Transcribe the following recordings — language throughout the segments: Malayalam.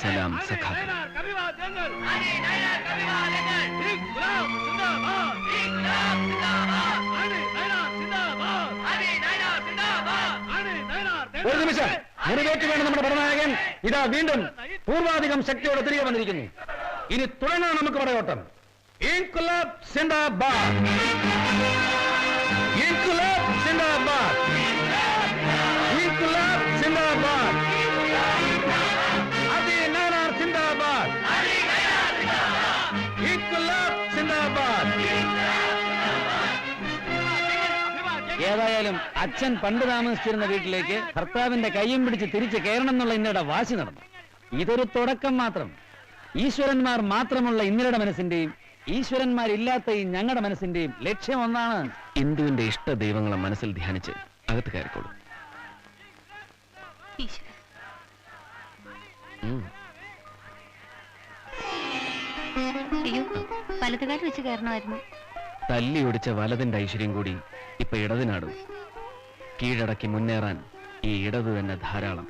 സലാം സഖാക്കൾ ഒരു നിമിഷം മുറിവേറ്റ് വേണം നമ്മുടെ പടനായകൻ ഇതാ വീണ്ടും പൂർവാധികം ശക്തിയോടെ തിരികെ വന്നിരിക്കുന്നു ഇനി തുടങ്ങാം നമുക്ക് പടയോട്ടം ഇൻകുലാബ് സിന്ദാബാദ് ഏതായാലും അച്ഛൻ പണ്ട് താമസിച്ചിരുന്ന വീട്ടിലേക്ക് ഭർത്താവിന്റെ കൈയും പിടിച്ച് തിരിച്ചു കയറണം എന്നുള്ള ഇന്നയുടെ വാശി നടന്നു. ഇതൊരു തുടക്കം മാത്രം. ഈശ്വരന്മാർ മാത്രമുള്ള ഇന്നലയുടെ മനസ്സിന്റെയും ഈശ്വരന്മാരില്ലാത്ത ഈ ഞങ്ങളുടെ മനസ്സിന്റെയും ലക്ഷ്യം ഒന്നാണ് ഹിന്ദുവിന്റെ ഇഷ്ട ദൈവങ്ങളെ മനസ്സിൽ ധ്യാനിച്ച് അകത്ത് കയറിക്കോളൂ. അയ്യോ വലതുകാലം വെച്ച് കയറണമായിരുന്നു. തല്ലി ഒടിച്ച വലതിന്റെ ഐശ്വര്യം കൂടി ഇപ്പൊ ഇടതിനാടും കീഴടക്കി മുന്നേറാൻ ഈ ഇടത് തന്നെ ധാരാളം.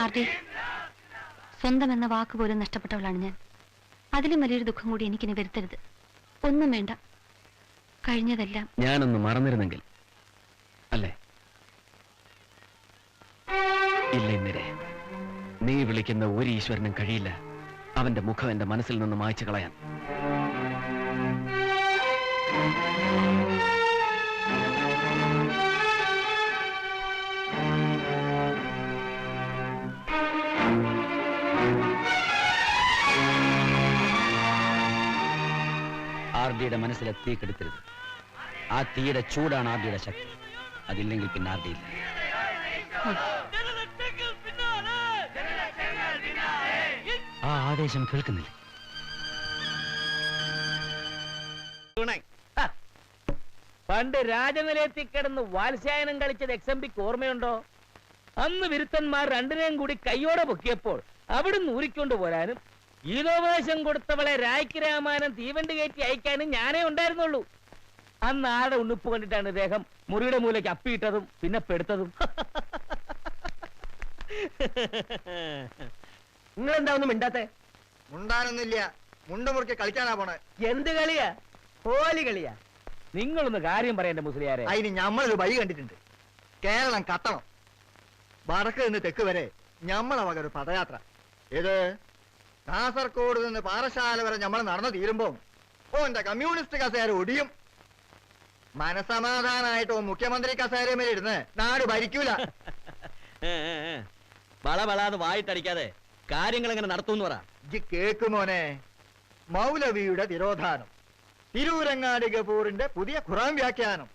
ആർഡി സ്വന്തം എന്ന വാക്ക് പോലും നഷ്ടപ്പെട്ടവളാണ് ഞാൻ. അതിലും വലിയൊരു ദുഃഖം കൂടി എനിക്കിനി വരുത്തരുത്. ഒന്നും വേണ്ട. കഴിഞ്ഞതെല്ലാം ഞാനൊന്ന് മറന്നിരുന്നെങ്കിൽ. അല്ലേ? ഇല്ല ഇന്ദിരെ നീ വിളിക്കുന്ന ഒരു ഈശ്വരനും കഴിയില്ല. അവന്റെ മുഖം എന്റെ മനസ്സിൽ നിന്ന് മായ്ച്ചു കളയാൻ. ആർ ഡിയുടെ മനസ്സിലെ തീ കെടുത്തരുത്. ആ തീയുടെ ചൂടാണ് ആർ ഡിയുടെ ശക്തി. അതില്ലെങ്കിൽ പിന്നെ ആർ ഡി ഇല്ല ആ ആദേശം കേൾക്കുന്നില്ല. പണ്ട് രാജനിലയത്തിൽ കിടന്ന് വാത്സ്യായനം കളിച്ചത് എക്സംബിക്ക് ഓർമ്മയുണ്ടോ? അന്ന് വിരുത്തന്മാർ രണ്ടിനെയും കൂടി കയ്യോടെ പൊക്കിയപ്പോൾ അവിടുന്ന് ഊരിക്കൊണ്ട് പോരാനും ഗീതോപദേശം കൊടുത്തവളെ രായ്ക്ക് രാമാനം തീവണ്ടി കയറ്റി അയക്കാനും ഞാനേ ഉണ്ടായിരുന്നുള്ളൂ. അന്ന് ആരുടെ ഉണ്ണിപ്പ് കണ്ടിട്ടാണ് ഇദ്ദേഹം മുറിയുടെ മൂലയ്ക്ക് അപ്പിയിട്ടതും പിന്നെ പെടുത്തതും? നിങ്ങൾ എന്താ ഒന്നും മിണ്ടാത്തെ? മുണ്ടാനൊന്നുമില്ല. മുണ്ട മുറുക്കി കളിക്കാനാ പോണേ. എന്ത് കളിയാ? ഹോലി കളിയാ? നിങ്ങളൊന്ന് കാര്യം പറയണ്ട മുസ്ലിയാരെ. അതിന് ഞമ്മളൊരു വഴി കണ്ടിട്ടുണ്ട്. കേരളം കത്തണം വടക്ക് നിന്ന് തെക്ക് വരെ ഞമ്മളെ വക ഒരു പദയാത്ര. ഏത്? കാസർഗോഡ് നിന്ന് പാറശാല വരെ നമ്മൾ നടന്നു തീരുമ്പോ ഓന്റെ കമ്മ്യൂണിസ്റ്റ് കസേര ഒടിയും. മനസമാധാനായിട്ട് ഓ മുഖ്യമന്ത്രി കസേരമേൽ ഇരുന്ന് നാട് ഭരിക്കൂല. വള വളാന്ന് വായിട്ടടിക്കാതെ കാര്യങ്ങൾ എങ്ങനെ നടത്തുമെന്ന് പറ. ഇജ്ജ് കേക്കുമോനെ മൗലവിയുടെ തിരോധാനം തിരൂരങ്ങാടി കപൂറിന്റെ പുതിയ ഖുറാൻ വ്യാഖ്യാനം.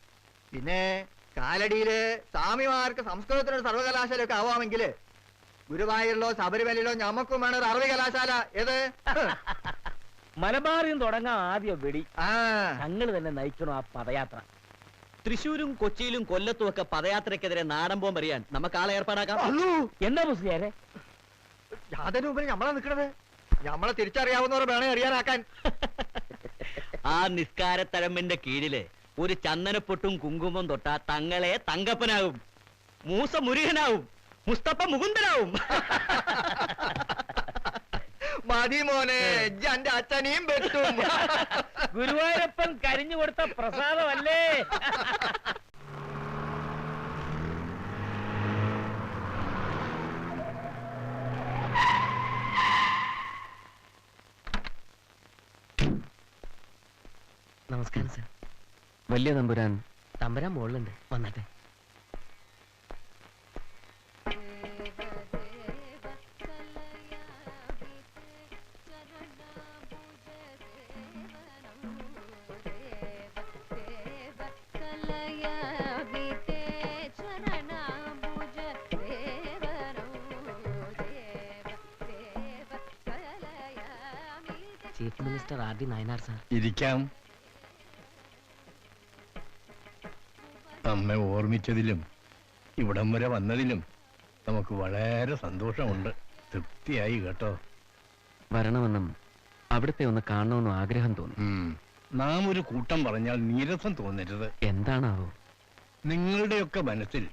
പിന്നെ കാലടിയിൽ സ്വാമിമാർക്ക് സംസ്കൃതത്തിനൊരു സർവകലാശാലയൊക്കെ ആവാമെങ്കിൽ ഗുരുവായൂരിലോ ശബരിമലയിലോ ഞമ്മക്കും വേണം ഒരു അറബി കലാശാല. ഏത്? മലബാറിൽ നിന്ന് തുടങ്ങാം ആദ്യ വെടി. ആ. ഞങ്ങൾ തന്നെ നയിക്കണം ആ പദയാത്ര. തൃശൂരും കൊച്ചിയിലും കൊല്ലത്തും ഒക്കെ പദയാത്രക്കെതിരെ നാടൻ പോകും അറിയാൻ നമുക്ക് ആളെ ഏർപ്പാടാക്കാം. എന്താ മുസ്ലിയാരെ? യാതൊരു മുമ്പിൽ ഞമ്മളാ നിക്കണത്? ഞമ്മളെ തിരിച്ചറിയാവുന്നവർ വേണേ അറിയാനാക്കാൻ. ആ നിസ്കാരത്തഴമ്പിന്റെ കീഴിൽ ഒരു ചന്ദനപ്പൊട്ടും കുങ്കുമം തൊട്ട തങ്ങളെ തങ്കപ്പനാവും മൂസ മുരുകനാവും. മുസ്തഫ മുകുന്ദനാവും. മതി മോനെ എന്റെ അച്ഛനെയും വെട്ടും. ഗുരുവായൂരപ്പൻ കരിഞ്ഞു കൊടുത്ത പ്രസാദമല്ലേ? നമസ്കാരം സാർ വലിയ തമ്പുരാൻ. തമ്പുരാൻ മുകളിലുണ്ട്. വന്നട്ടെ. Chief minister R D Nayanar sir ഇരിക്കാം. അമ്മ ഓർമ്മിച്ചതിലും ഇവിടം വരെ വന്നതിലും നമുക്ക് വളരെ സന്തോഷമുണ്ട്. തൃപ്തിയായി കേട്ടോ. വരണമെന്നും അവിടുത്തെ ഒന്ന് കാണണമെന്നും ആഗ്രഹം തോന്നി. നാം ഒരു കൂട്ടം പറഞ്ഞാൽ നീരസം തോന്നരുത്. എന്താണാവോ? നിങ്ങളുടെയൊക്കെ മനസ്സിൽ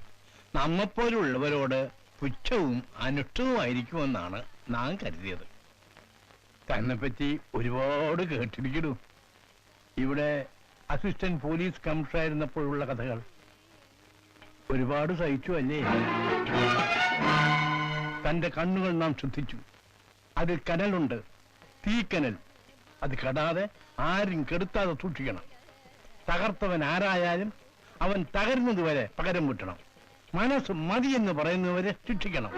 നമ്മപ്പോലുള്ളവരോട് പുച്ഛവും അനിഷ്ടവുമായിരിക്കുമെന്നാണ് നാം കരുതിയത്. തന്നെപ്പറ്റി ഒരുപാട് കേട്ടിരിക്കണു ഇവിടെ അസിസ്റ്റന്റ് പോലീസ് കമ്മീഷണർ ആയിരുന്നപ്പോഴുള്ള കഥകൾ. ഒരുപാട് സഹിച്ചു അല്ലേ? തന്റെ കണ്ണുകൾ നാം ശ്രദ്ധിച്ചു. അതിൽ കനലുണ്ട്. തീക്കനൽ. അത് കെടാതെ ആരും കെടുത്താതെ സൂക്ഷിക്കണം. തകർത്തവൻ ആരായാലും അവൻ തകരുന്നത് വരെ പകരം വിട്ടണം മനസ്സ് മതിയെന്ന് പറയുന്നവരെ ശിക്ഷിക്കണം.